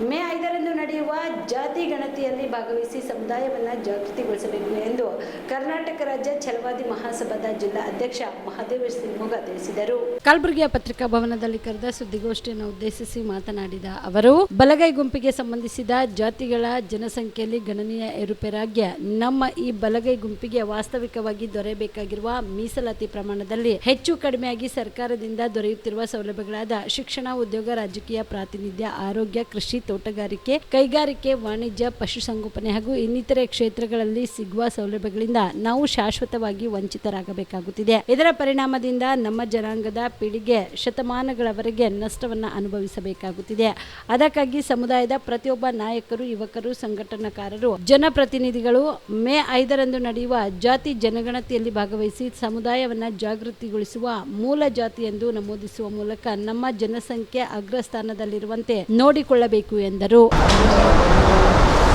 ಮೇ ಐದರಂದು ನಡೆಯುವ ಜಾತಿ ಗಣತಿಯಲ್ಲಿ ಭಾಗವಹಿಸಿ ಸಮುದಾಯವನ್ನು ಜಾಗೃತಿಗೊಳಿಸಬೇಕು ಎಂದು ಕರ್ನಾಟಕ ರಾಜ್ಯ ಛಲವಾದಿ ಮಹಾಸಭಾದ ಜಿಲ್ಲಾ ಅಧ್ಯಕ್ಷ ಮಹಾದೇವ ಸಿಂಹೋಗ ತಿಳಿಸಿದರು. ಕಲಬುರಗಿಯ ಪತ್ರಿಕಾ ಭವನದಲ್ಲಿ ಕರೆದ ಸುದ್ದಿಗೋಷ್ಠಿಯನ್ನು ಉದ್ದೇಶಿಸಿ ಮಾತನಾಡಿದ ಅವರು, ಬಲಗೈ ಗುಂಪಿಗೆ ಸಂಬಂಧಿಸಿದ ಜಾತಿಗಳ ಜನಸಂಖ್ಯೆಯಲ್ಲಿ ಗಣನೀಯ ಏರುಪೇರಾಗ್ಯ. ನಮ್ಮ ಈ ಬಲಗೈ ಗುಂಪಿಗೆ ವಾಸ್ತವಿಕವಾಗಿ ದೊರೆಯಬೇಕಾಗಿರುವ ಮೀಸಲಾತಿ ಪ್ರಮಾಣದಲ್ಲಿ ಹೆಚ್ಚು ಕಡಿಮೆಯಾಗಿ ಸರ್ಕಾರದಿಂದ ದೊರೆಯುತ್ತಿರುವ ಸೌಲಭ್ಯಗಳಾದ ಶಿಕ್ಷಣ, ಉದ್ಯೋಗ, ರಾಜಕೀಯ, ಪ್ರಾತಿನಿಧ್ಯ, ಆರೋಗ್ಯ, ಕೃಷಿ, ತೋಟಗಾರಿಕೆ ಕೈಗಾರಿಕೆ, ವಾಣಿಜ್ಯ, ಪಶುಸಂಗೋಪನೆ ಹಾಗೂ ಇನ್ನಿತರೆ ಕ್ಷೇತ್ರಗಳಲ್ಲಿ ಸಿಗುವ ಸೌಲಭ್ಯಗಳಿಂದ ನಾವು ಶಾಶ್ವತವಾಗಿ ವಂಚಿತರಾಗಬೇಕಾಗುತ್ತಿದೆ. ಇದರ ಪರಿಣಾಮದಿಂದ ನಮ್ಮ ಜನಾಂಗದ ಪೀಳಿಗೆ ಶತಮಾನಗಳವರೆಗೆ ನಷ್ಟವನ್ನು ಅನುಭವಿಸಬೇಕಾಗುತ್ತಿದೆ. ಅದಕ್ಕಾಗಿ ಸಮುದಾಯದ ಪ್ರತಿಯೊಬ್ಬ ನಾಯಕರು, ಯುವಕರು, ಸಂಘಟನಾಕಾರರು, ಜನಪ್ರತಿನಿಧಿಗಳು ಮೇ ಐದರಂದು ನಡೆಯುವ ಜಾತಿ ಜನಗಣತಿಯಲ್ಲಿ ಭಾಗವಹಿಸಿ ಸಮುದಾಯವನ್ನ ಜಾಗೃತಿಗೊಳಿಸುವ ಮೂಲ ಜಾತಿ ಎಂದು ನಮೂದಿಸುವ ಮೂಲಕ ನಮ್ಮ ಜನಸಂಖ್ಯೆ ಅಗ್ರಸ್ಥಾನದಲ್ಲಿರುವಂತೆ ನೋಡಿಕೊಳ್ಳಬೇಕು ಎಂದರು.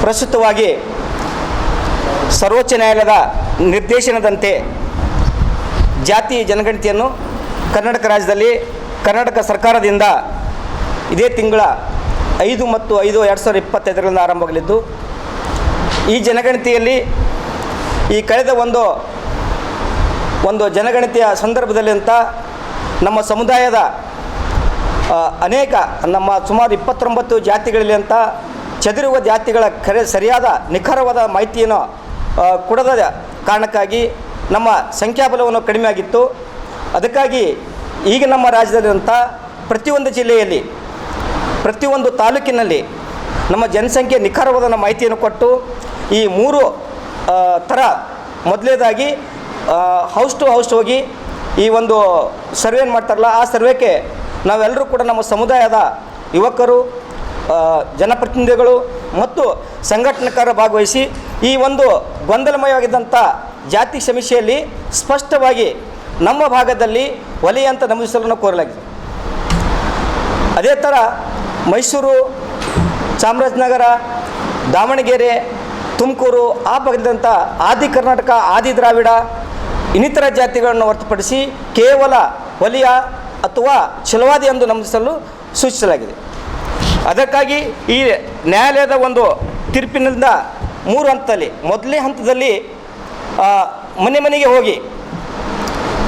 ಪ್ರಸ್ತುತವಾಗಿ ಸರ್ವೋಚ್ಚ ನ್ಯಾಯಾಲಯದ ನಿರ್ದೇಶನದಂತೆ ಜಾತಿ ಜನಗಣತಿಯನ್ನು ಕರ್ನಾಟಕ ರಾಜ್ಯದಲ್ಲಿ ಕರ್ನಾಟಕ ಸರ್ಕಾರದಿಂದ ಇದೇ ತಿಂಗಳ ಐದು ಮತ್ತು ಐದು ಎರಡು ಸಾವಿರದ ಇಪ್ಪತ್ತೈದರಿಂದ ಆರಂಭವಾಗಲಿದ್ದು, ಈ ಜನಗಣತಿಯಲ್ಲಿ ಈ ಕಳೆದ ಒಂದು ಒಂದು ಜನಗಣತಿಯ ಸಂದರ್ಭದಲ್ಲಿ ಅಂತ ನಮ್ಮ ಸಮುದಾಯದ ಅನೇಕ ನಮ್ಮ ಸುಮಾರು ಇಪ್ಪತ್ತೊಂಬತ್ತು ಜಾತಿಗಳಲ್ಲಿ ಅಂತ ಚದುರುವ ಜಾತಿಗಳ ಕರೆ ಸರಿಯಾದ ನಿಖರವಾದ ಮಾಹಿತಿಯನ್ನು ಕೊಡದ ಕಾರಣಕ್ಕಾಗಿ ನಮ್ಮ ಸಂಖ್ಯಾಬಲವನ್ನು ಕಡಿಮೆ ಆಗಿತ್ತು. ಅದಕ್ಕಾಗಿ ಈಗ ನಮ್ಮ ರಾಜ್ಯದಲ್ಲಿರುವಂಥ ಪ್ರತಿಯೊಂದು ಜಿಲ್ಲೆಯಲ್ಲಿ, ಪ್ರತಿಯೊಂದು ತಾಲೂಕಿನಲ್ಲಿ ನಮ್ಮ ಜನಸಂಖ್ಯೆ ನಿಖರವಾದ ಮಾಹಿತಿಯನ್ನು ಕೊಟ್ಟು, ಈ ಮೂರು ಥರ ಮೊದಲೇದಾಗಿ ಹೌಸ್ ಟು ಹೌಸ್ ಹೋಗಿ ಈ ಒಂದು ಸರ್ವೇನ್ ಮಾಡ್ತಾರಲ್ಲ, ಆ ಸರ್ವೆಗೆ ನಾವೆಲ್ಲರೂ ಕೂಡ ನಮ್ಮ ಸಮುದಾಯದ ಯುವಕರು ಜನಪ್ರತಿನಿಧಿಗಳು ಮತ್ತು ಸಂಘಟನಕಾರ ಭಾಗವಹಿಸಿ ಈ ಒಂದು ಗೊಂದಲಮಯವಾಗಿದ್ದಂಥ ಜಾತಿ ಸಮೀಕ್ಷೆಯಲ್ಲಿ ಸ್ಪಷ್ಟವಾಗಿ ನಮ್ಮ ಭಾಗದಲ್ಲಿ ಒಲೆಯ ಅಂತ ನಮೂದಿಸಲು ಕೋರಲಾಗಿದೆ. ಅದೇ ಥರ ಮೈಸೂರು, ಚಾಮರಾಜನಗರ, ದಾವಣಗೆರೆ, ತುಮಕೂರು ಆ ಭಾಗದಂಥ ಆದಿ ಕರ್ನಾಟಕ, ಆದಿ ದ್ರಾವಿಡ ಇನ್ನಿತರ ಜಾತಿಗಳನ್ನು ಹೊರತುಪಡಿಸಿ ಕೇವಲ ವಲಯ ಅಥವಾ ಚಲವಾದಿ ಎಂದು ನಮೂದಿಸಲು ಸೂಚಿಸಲಾಗಿದೆ. ಅದಕ್ಕಾಗಿ ಈ ನ್ಯಾಯಾಲಯದ ಒಂದು ತೀರ್ಪಿನಿಂದ ಮೂರು ಹಂತದಲ್ಲಿ, ಮೊದಲನೇ ಹಂತದಲ್ಲಿ ಮನೆ ಮನೆಗೆ ಹೋಗಿ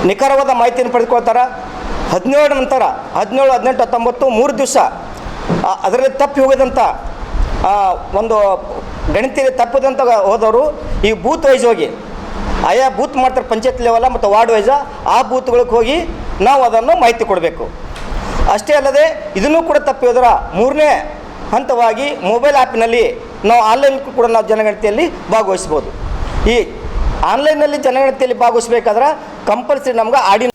ನಿಖರವಾದ ಮಾಹಿತಿಯನ್ನು ಪಡೆದುಕೊಳ್ತಾರೆ. ಹದಿನೇಳು ನಂತರ, ಹದಿನೇಳು, ಹದಿನೆಂಟು, ಹತ್ತೊಂಬತ್ತು, ಮೂರು ದಿವಸ ಅದರಲ್ಲಿ ತಪ್ಪಿ ಹೋಗಿದಂಥ ಒಂದು ಗಣಿತದಲ್ಲಿ ತಪ್ಪದಂತ ಹೋದವರು ಈ ಬೂತ್ ವೈಸ್ ಹೋಗಿ, ಆಯಾ ಬೂತ್ ಮಾಡ್ತಾರೆ ಪಂಚಾಯತ್ ಲೆವೆಲ್ಲ ಮತ್ತು ವಾರ್ಡ್ ವೈಸ ಆ ಬೂತ್ಗಳಿಗೆ ಹೋಗಿ ನಾವು ಅದನ್ನು ಮಾಹಿತಿ ಕೊಡಬೇಕು. ಅಷ್ಟೇ ಅಲ್ಲದೆ ಇದನ್ನು ಕೂಡ ತಪ್ಪಿಯೋದರ ಮೂರನೇ ಹಂತವಾಗಿ ಮೊಬೈಲ್ ಆ್ಯಪ್ನಲ್ಲಿ ನಾವು ಆನ್ಲೈನ್ ಕೂಡ ನಾವು ಜನಗಣತಿಯಲ್ಲಿ ಭಾಗವಹಿಸ್ಬೋದು ಈ ಆನ್ಲೈನ್ನಲ್ಲಿ ಜನಗಣತಿಯಲ್ಲಿ ಭಾಗವಹಿಸ್ಬೇಕಾದ್ರೆ ಕಂಪಲ್ಸರಿ ನಮ್ಗೆ ಆಡಿ